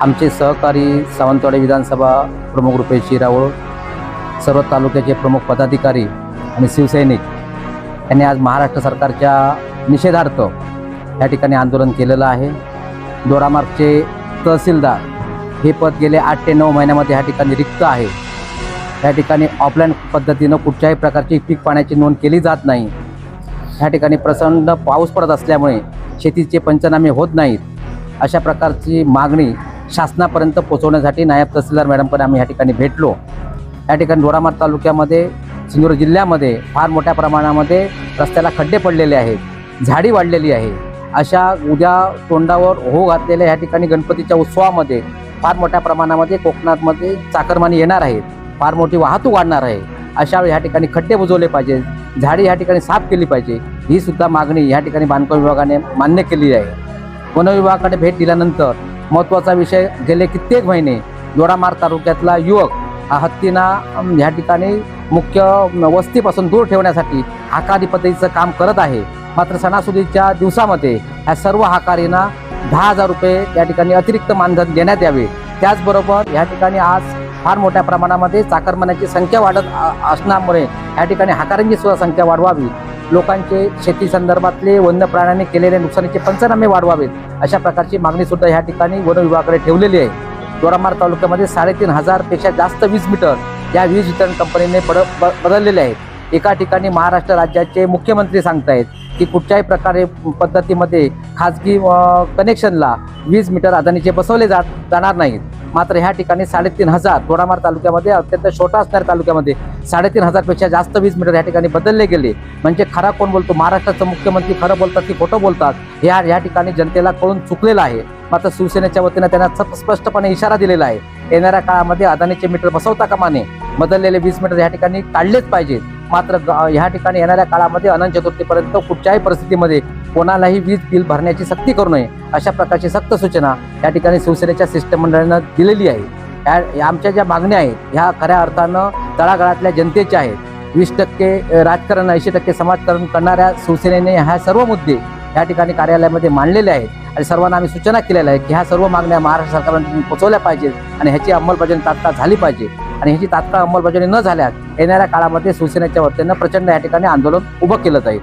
आमचे सहकारी सावंतवाडी विधानसभा प्रमुख रुपेश शिरावळ सर्व तालुक्याचे प्रमुख पदाधिकारी आणि शिवसैनिक यांनी आज महाराष्ट्र सरकारच्या निषेधार्थ या ठिकाणी आंदोलन केलेलं आहे. दोरामार्गचे तहसीलदार हे पद गेले आठ ते नऊ महिन्यामध्ये या ठिकाणी रिक्त आहे. या ठिकाणी ऑफलाईन पद्धतीनं कुठच्याही प्रकारची पीक पाण्याची नोंद केली जात नाही. ह्या ठिकाणी प्रचंड पाऊस पडत असल्यामुळे शेतीचे पंचनामे होत नाहीत. अशा प्रकारची मागणी शासनापर्यंत पोहोचवण्यासाठी नायब तहसीलदार मॅडमकडे आम्ही या ठिकाणी भेटलो. या ठिकाणी दोडामार्ग तालुक्यामध्ये सिंधुदुर्ग जिल्ह्यामध्ये फार मोठ्या प्रमाणामध्ये रस्त्याला खड्डे पडलेले आहेत झाडी वाढलेली आहे. अशा उद्या तोंडावर हो घातलेल्या ह्या ठिकाणी गणपतीच्या उत्सवामध्ये फार मोठ्या प्रमाणामध्ये कोकणातमध्ये चाकरमानी येणार आहेत फार मोठी वाहतूक वाढणार आहे. अशा वेळी ह्या ठिकाणी खड्डे बुजवले पाहिजे झाडी ह्या ठिकाणी साफ केली पाहिजे ही सुद्धा मागणी ह्या ठिकाणी बांधकाम विभागाने मान्य केली आहे. वनविभागाकडे भेट दिल्यानंतर महत्त्वाचा विषय गेले कित्येक महिने जोडामार तालुक्यातला युवक हा हत्तींना ह्या ठिकाणी मुख्य वस्तीपासून दूर ठेवण्यासाठी हाकारी पद्धतीचं काम करत आहे. मात्र सणासुदीच्या दिवसामध्ये ह्या सर्व हाकारींना दहा हजार रुपये या ठिकाणी अतिरिक्त मानधन देण्यात यावे. त्याचबरोबर या ठिकाणी आज फार मोठ्या प्रमाणामध्ये चाकरमान्याची संख्या वाढत असण्यामुळे या ठिकाणी हाकारांची सुद्धा संख्या वाढवावी. लोकांचे शेती संदर्भातले वन्य प्राण्यांनी केलेले नुकसानीचे पंचनामे वाढवावेत. अशा प्रकारची मागणी सुद्धा या ठिकाणी वन विभागाकडे ठेवलेली आहे. दोरामार तालुक्यामध्ये साडेतीन हजारपेक्षा जास्त वीज मीटर या वीज वितरण कंपनीने बड बदललेले आहेत एका ठिकाणी महाराष्ट्र राज्याचे मुख्यमंत्री सांगतायत की कुठच्याही प्रकारे पद्धतीमध्ये खाजगी कनेक्शनला वीज मीटर अदानीचे बसवले जात जाणार नाहीत. मात्र ह्या ठिकाणी साडेतीन हजार दोडामार्ग तालुक्यामध्ये अत्यंत छोटा असणाऱ्या तालुक्यामध्ये साडेतीन हजारपेक्षा जास्त वीज मीटर या ठिकाणी बदलले गेले. म्हणजे खरा कोण बोलतो? महाराष्ट्राचं मुख्यमंत्री खरं बोलतात की खोटं बोलतात? हे या ठिकाणी जनतेला कळून चुकलेलं आहे. मात्र शिवसेनेच्या वतीनं त्यांना स्पष्टपणे इशारा दिलेला आहे. येणाऱ्या काळामध्ये अदानीचे मीटर बसवता कामाने बदललेले वीज मीटर या ठिकाणी काढलेच पाहिजेत. मात्र ह्या ठिकाणी येणाऱ्या काळामध्ये अनंत चतुर्थीपर्यंत कुठच्याही परिस्थितीमध्ये कोणालाही वीज बिल भरण्याची सक्ती करू नये अशा प्रकारची सक्त सूचना या ठिकाणी शिवसेनेच्या शिष्टमंडळानं दिलेली आहे. या या आमच्या ज्या मागण्या आहेत ह्या खऱ्या अर्थानं तळागाळातल्या जनतेच्या आहेत. वीस टक्के राजकारण ऐंशी टक्के समाजकारण करणाऱ्या शिवसेनेने ह्या सर्व मुद्दे या ठिकाणी कार्यालयामध्ये मांडलेले आहेत. आणि सर्वांना आम्ही सूचना केलेल्या आहे की ह्या सर्व मागण्या महाराष्ट्र सरकारने पोहोचवल्या पाहिजेत आणि ह्याची अंमलबजावणी तात्काळ झाली पाहिजे. आणि ह्याची तात्काळ अंमलबजावणी न झाल्यास येणाऱ्या काळामध्ये शिवसेनेच्या वतीनं प्रचंड या ठिकाणी आंदोलन उभं केलं जाईल.